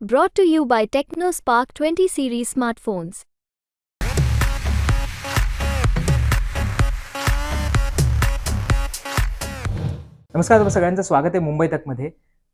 Brought to you by TechnoSpark 20 series smartphones. नमस्कार तुम्हा सगळ्यांचं स्वागत आहे मुंबई तकमध्ये.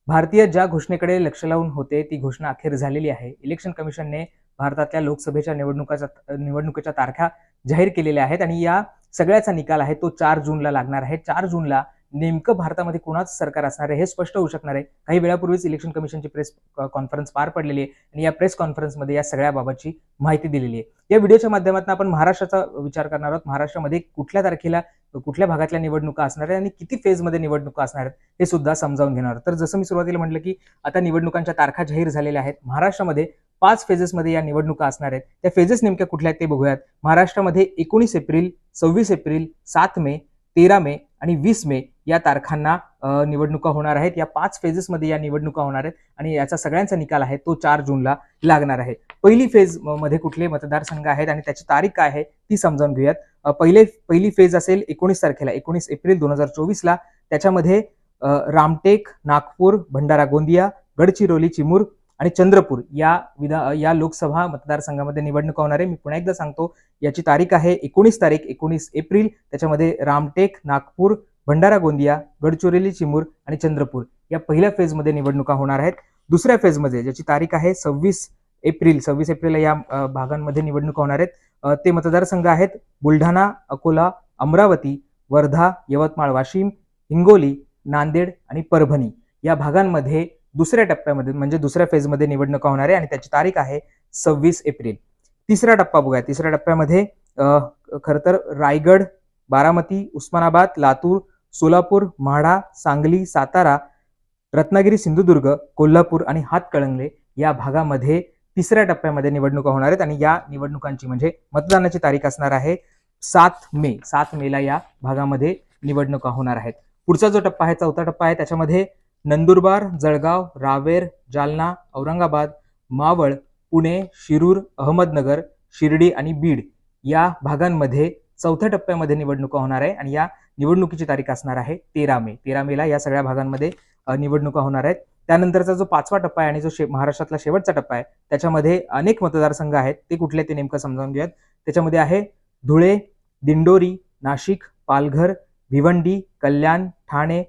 भारतीय ज्या घोषणेकडे लक्ष लावून होते ती घोषणा अखेर झालेली आहे. इलेक्शन कमिशनने भारतातल्या लोकसभेच्या निवडणुकाच्या निवडणुकीच्या तारखा जाहीर केलेल्या आहेत आणि या सगळ्याचा निकाल आहे तो चार जूनला लागणार आहे. चार जूनला नेमकं भारतामध्ये कोणाचं सरकार असणार आहे हे स्पष्ट होऊ शकणार आहे. काही वेळापूर्वीच इलेक्शन कमिशनची प्रेस कॉन्फरन्स पार पडलेली आहे आणि या प्रेस कॉन्फरन्समध्ये या सगळ्या बाबतची माहिती दिलेली आहे. या व्हिडिओच्या माध्यमातून आपण महाराष्ट्राचा विचार करणार आहोत. महाराष्ट्रामध्ये कुठल्या तारखेला कुठल्या भागातल्या निवडणुका असणार आहेत आणि किती फेजमध्ये निवडणुका असणार आहेत हे सुद्धा समजावून घेणार आहोत. तर जसं मी सुरुवातीला म्हटलं की आता निवडणुकांच्या तारखा जाहीर झालेल्या आहेत. महाराष्ट्रामध्ये पाच फेजेसमध्ये या निवडणुका असणार आहेत. त्या फेजेस नेमक्या कुठल्या आहेत ते बघूयात. महाराष्ट्रामध्ये एकोणीस एप्रिल सव्वीस एप्रिल सात मे तेरा मे आणि वीस मे या तारखांना निवडणुका होणार आहेत. या पाच फेजेसमध्ये या निवडणुका होणार आहेत आणि याचा सगळ्यांचा निकाल आहे तो चार जूनला लागणार आहे. पहिली फेजमध्ये कुठले मतदारसंघ आहेत आणि त्याची तारीख काय आहे ती समजावून घेऊयात. पहिले पहिली फेज असेल एकोणीस तारखेला एकोणीस एप्रिल दोन हजार चोवीसला. त्याच्यामध्ये रामटेक नागपूर भंडारा गोंदिया गडचिरोली चिमूर आणि चंद्रपूर या विधा या लोकसभा मतदारसंघामध्ये निवडणुका होणार. आहे मी पुन्हा एकदा सांगतो याची तारीख आहे एकोणीस तारीख एकोणीस एप्रिल. त्याच्यामध्ये रामटेक नागपूर भंडारा गोंदिया गडचिरोली चिमूर आणि चंद्रपूर या पहिल्या फेजमध्ये निवडणुका होणार आहेत. दुसऱ्या फेजमध्ये ज्याची तारीख आहे सव्वीस एप्रिल सव्वीस एप्रिलला या भागांमध्ये निवडणुका होणार आहेत. ते मतदारसंघ आहेत बुलढाणा अकोला अमरावती वर्धा यवतमाळ वाशिम हिंगोली नांदेड आणि परभणी. या भागांमध्ये दुसऱ्या टप्प्यामध्ये म्हणजे दुसऱ्या फेजमध्ये निवडणुका होणार आहे आणि त्याची तारीख आहे सव्वीस एप्रिल. तिसरा टप्पा बघूया. तिसऱ्या टप्प्यामध्ये खरं तर रायगड बारामती उस्मानाबाद लातूर सोलापूर म्हाडा सांगली सातारा रत्नागिरी सिंधुदुर्ग कोल्हापूर आणि हातकळंगले या भागामध्ये तिसऱ्या टप्प्यामध्ये निवडणुका होणार आहेत आणि या निवडणुकांची म्हणजे मतदानाची तारीख असणार आहे सात मे. सात मेला या भागामध्ये निवडणुका होणार आहेत. पुढचा जो टप्पा आहे चौथा टप्पा आहे त्याच्यामध्ये नंदुरबार जळगाव रावेर जालना औरंगाबाद मावळ पुणे शिरूर अहमदनगर शिर्डी आणि बीड या भागांमध्ये चौथ्या टप्प्यामध्ये निवडणुका होणार आहे आणि या निवडणुकीची तारीख असणार आहे तेरा मे. तेरा मेला या सगळ्या भागांमध्ये निवडणुका होणार आहेत. त्यानंतरचा जो पाचवा टप्पा आहे आणि जो शे महाराष्ट्रातला शेवटचा टप्पा आहे त्याच्यामध्ये अनेक मतदारसंघ आहेत. ते कुठले ते नेमकं समजावून घेऊयात. त्याच्यामध्ये आहे Dhule Dindori Nashik Palghar Bhiwandi Kalyan Thane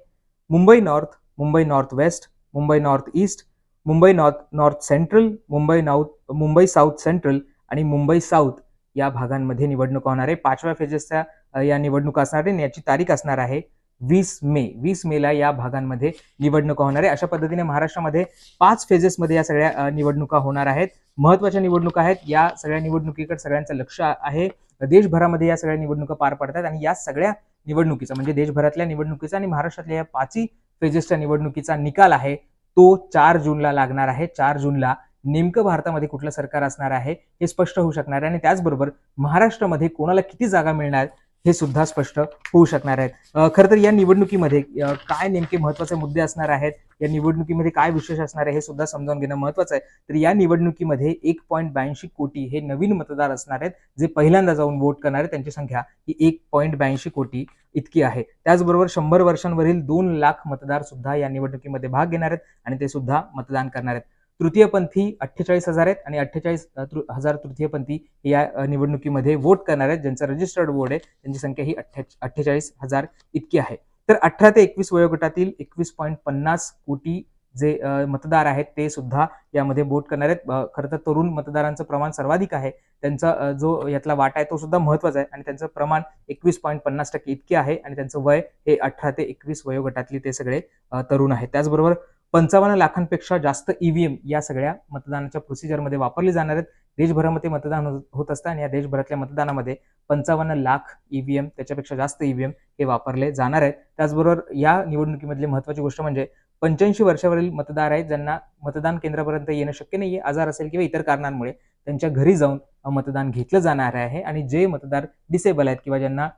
Mumbai north Mumbai north west Mumbai north east Mumbai north north central Mumbai north Mumbai south central आणि मुंबई साऊथ या भागांमध्ये निवडणूक होणार आहे. पाचव्या फेजेसच्या या निवडणुका असणार आहे याची तारीख असणार आहे वीस मे. वीस मेला या भागांमध्ये निवडणुका होणार आहे. अशा पद्धतीने महाराष्ट्रामध्ये पाच फेजेसमध्ये या सगळ्या निवडणुका होणार आहेत. महत्त्वाच्या निवडणुका आहेत. या सगळ्या निवडणुकीकडे सगळ्यांचं लक्ष आहे. देशभरामध्ये या सगळ्या निवडणुका पार पडतात आणि या सगळ्या निवडणुकीचा म्हणजे देशभरातल्या निवडणुकीचा आणि महाराष्ट्रातल्या या पाचही फेजेसच्या निवडणुकीचा निकाल आहे तो चार जूनला लागणार आहे. चार जूनला नेमकं भारतामध्ये कुठलं सरकार असणार आहे हे स्पष्ट होऊ शकणार आहे. आणि त्याचबरोबर महाराष्ट्रामध्ये कोणाला किती जागा मिळणार हे सुद्धा स्पष्ट होऊ शकणार आहेत. खरं तर या निवडणुकीमध्ये काय नेमके महत्त्वाचे मुद्दे असणार आहेत? या निवडणुकीमध्ये काय विशेष असणार आहे? हे सुद्धा समजावून घेणं महत्वाचं आहे. तर या निवडणुकीमध्ये एक पॉईंट ब्याऐंशी कोटी हे नवीन मतदार असणार आहेत जे पहिल्यांदा जाऊन वोट करणार आहेत. त्यांची संख्या ही एक पॉईंट ब्याऐंशी कोटी इतकी आहे. त्याचबरोबर शंभर वर्षांवरील दोन लाख मतदार सुद्धा या निवडणुकीमध्ये भाग घेणार आहेत आणि ते सुद्धा मतदान करणार आहेत. तृतीयपंथी अठ्ठेचाळीस हजार आहेत आणि अठ्ठेचाळीस हजार तृतीयपंथी या निवडणुकीमध्ये वोट करणार आहेत. ज्यांचा रजिस्टर्ड वोट आहे त्यांची संख्या ही अठ्ठ्या अठ्ठेचाळीस हजार इतकी आहे. तर अठरा ते एकवीस वयोगटातील एकवीस पॉईंट पन्नास कोटी जे मतदार आहेत ते सुद्धा यामध्ये वोट करणार आहेत. खरं तर तरुण मतदारांचं प्रमाण सर्वाधिक आहे. त्यांचा जो यातला वाटा आहे तो सुद्धा महत्त्वाचा आहे आणि त्यांचं प्रमाण एकवीस पॉईंट पन्नास टक्के इतके आहे आणि त्यांचं वय हे अठरा ते एकवीस वयोगटातले ते सगळे तरुण आहेत. त्याचबरोबर पंचावन्न लाखांपेक्षा जास्त ईव्हीएम या सगळ्या मतदानाच्या प्रोसिजरमध्ये वापरले जाणार आहेत. देशभरामध्ये मतदान होत असतं आणि या देशभरातल्या मतदानामध्ये पंचावन्न लाख ईव्हीएम त्याच्यापेक्षा जास्त ईव्हीएम हे वापरले जाणार आहेत. त्याचबरोबर या निवडणुकीमधली महत्वाची गोष्ट म्हणजे पंच्याऐंशी वर्षावरील मतदार आहेत ज्यांना मतदान केंद्रापर्यंत येणं शक्य नाहीये आजार असेल किंवा इतर कारणांमुळे त्यांच्या घरी जाऊन मतदान घेतलं जाणार आहे आणि जे मतदार डिसेबल आहेत किंवा ज्यांना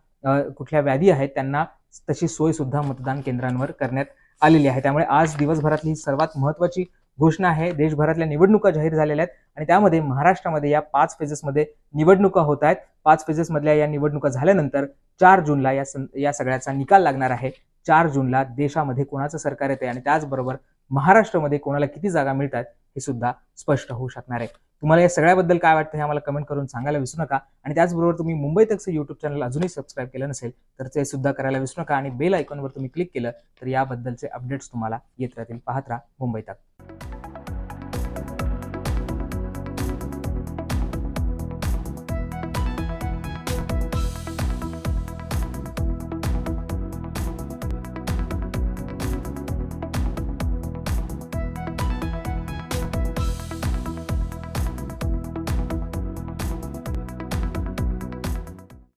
कुठल्या व्याधी आहेत त्यांना तशी सोय सुद्धा मतदान केंद्रांवर करण्यात आलेली आहे. त्यामुळे आज दिवसभरातली ही सर्वात महत्वाची घोषणा आहे देशभरातल्या निवडणुका जाहीर झालेल्या आहेत आणि त्यामध्ये महाराष्ट्रामध्ये या पाच फेजेसमध्ये निवडणुका होत आहेत. पाच फेजेसमधल्या या निवडणुका झाल्यानंतर चार जूनला या सं- या सगळ्याचा निकाल लागणार आहे. चार जूनला देशामध्ये कोणाचं सरकार येते आणि त्याचबरोबर महाराष्ट्रामध्ये कोणाला किती जागा मिळतात हे सुद्धा स्पष्ट होऊ शकणार आहे. तुम्हाला या सगळ्याबद्दल काय वाटतं हे आम्हाला कमेंट करून सांगायला विसरू नका. आणि त्याचबरोबर तुम्ही मुंबई तकचं युट्यूब चॅनल अजूनही सबस्क्राईब केलं नसेल तर ते सुद्धा करायला विसरू नका आणि बेल आयकॉनवर तुम्ही क्लिक केलं तर याबद्दलचे अपडेट्स तुम्हाला येत राहतील. पाहत राहा मुंबई तक